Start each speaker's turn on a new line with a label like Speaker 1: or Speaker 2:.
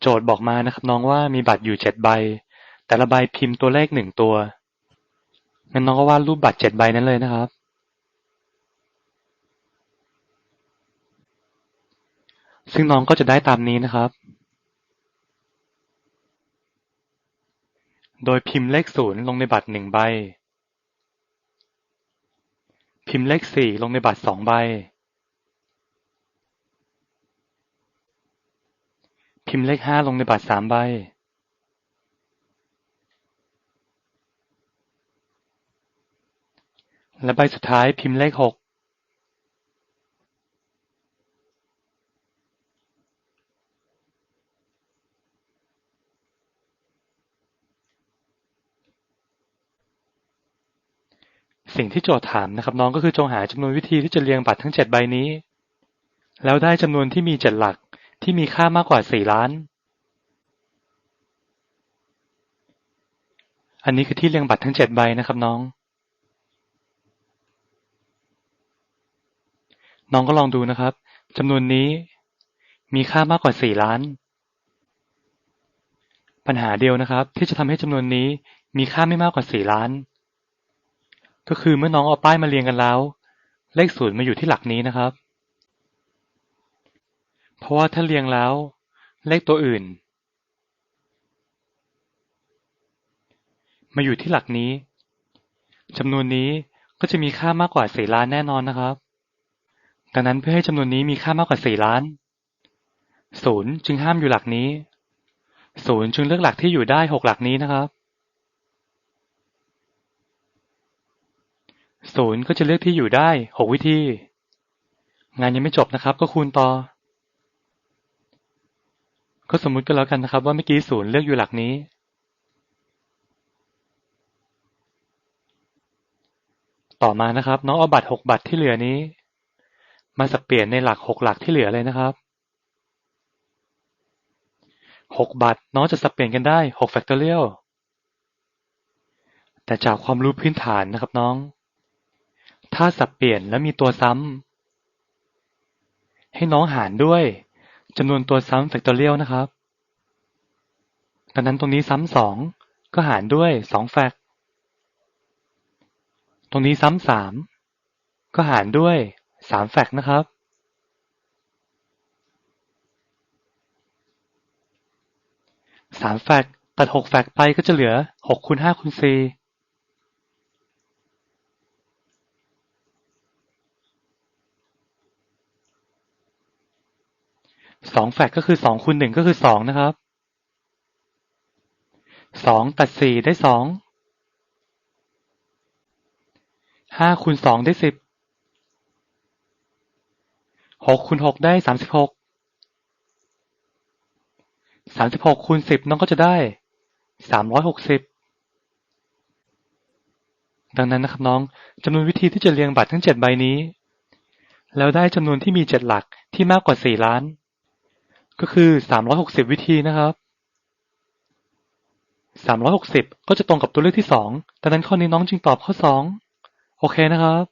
Speaker 1: โจทย์บอกมานะครับน้องว่ามีบัตรอยู่เจ็ดใบ แต่ละใบพิมพ์ตัวเลขหนึ่งตัวงั้นน้องก็วาดรูปบัตรเจ็ดใบนั้นเลยนะครับ ซึ่งน้องก็จะได้ตามนี้นะครับ โดยพิมพ์เลขศูนย์ลงในบัตรหนึ่งใบ พิมพ์เลขสี่ลงในบัตรสองใบ พิมพ์เลขห้าลงในบัตรสามใบและใบสุดท้ายพิมพ์เลขหก สิ่งที่โจทย์ถามนะครับ น้องก็คือจงหาจำนวนวิธีที่จะเรียงบัตรทั้งเจ็ดใบนี้ แล้วได้จำนวนที่มีเจ็ดหลัก ที่มีค่ามากกว่า สี่ล้าน อันนี้คือที่เรียงบัตรทั้งเจ็ดใบนะครับน้อง น้องก็ลองดูนะครับจำนวนนี้มีค่ามากกว่าสี่ล้าน ปัญหาเดียวนะครับ ที่จะทำให้จำนวนนี้มีค่าไม่มากกว่าสี่ล้าน ก็คือเมื่อน้องเอาป้ายมาเรียงกันแล้ว เลขศูนย์มาอยู่ที่หลักนี้นะครับ เพราะว่าถ้าเรียงแล้ว เลขตัวอื่น มาอยู่ที่หลักนี้จำนวนนี้ก็จะมีค่ามากกว่าสี่ล้านแน่นอนนะครับ ดังนั้นเพื่อให้จำนวนนี้มีค่ามากกว่าสี่ล้านศูนย์จึงห้ามอยู่หลักนี้ศูนย์จึงเลือกหลักที่อยู่ได้หกหลักนี้นะครับศูนย์ก็จะเลือกที่อยู่ได้หกวิธี งานยังไม่จบนะครับ ก็คูณต่อ ก็สมมุติกันแล้วกันนะครับว่าเมื่อกี้ศูนย์เลือกอยู่หลักนี้ ต่อมานะครับ น้องเอาบัตรหกบัตรที่เหลือนี้ มาสับเปลี่ยนในหลักหกหลักที่เหลือเลยนะครับหกบัตรน้องจะสับเปลี่ยนกันได้หกแฟกตอเรียลแต่จากความรู้พื้นฐานนะครับน้อง ถ้าสับเปลี่ยนแล้วมีตัวซ้ำให้น้องหารด้วย จำนวนตัวซ้ำแฟกตอเรียลนะครับ ดังนั้นตรงนี้ซ้ำสองก็หารด้วยสองแฟก ตรงนี้ซ้ำสามก็หารด้วยสามแฟกนะครับ สามแฟกตัดหกแฟกไปก็จะเหลือหกคูณห้าคูณสี่ สองแฟกก็คือสองคูณหนึ่งก็คือสองนะครับสองตัดสี่ได้สองห้าคูณสองได้สิบหกคูณหกได้สามสิบหกสามสิบหกคูณสิบน้องก็จะได้สามร้อยหกสิบดังนั้นนะครับน้องจำนวนวิธีที่จะเรียงบัตรทั้งเจ็ดใบนี้ แล้วได้จำนวนที่มีเจ็ดหลักที่มากกว่าสี่ล้าน ก็คือสามร้อยหกสิบวิธีนะครับสามร้อยหกสิบก็จะตรงกับตัวเลือกที่สองดังนั้นข้อนี้น้องจึงตอบข้อสองโอเคนะครับ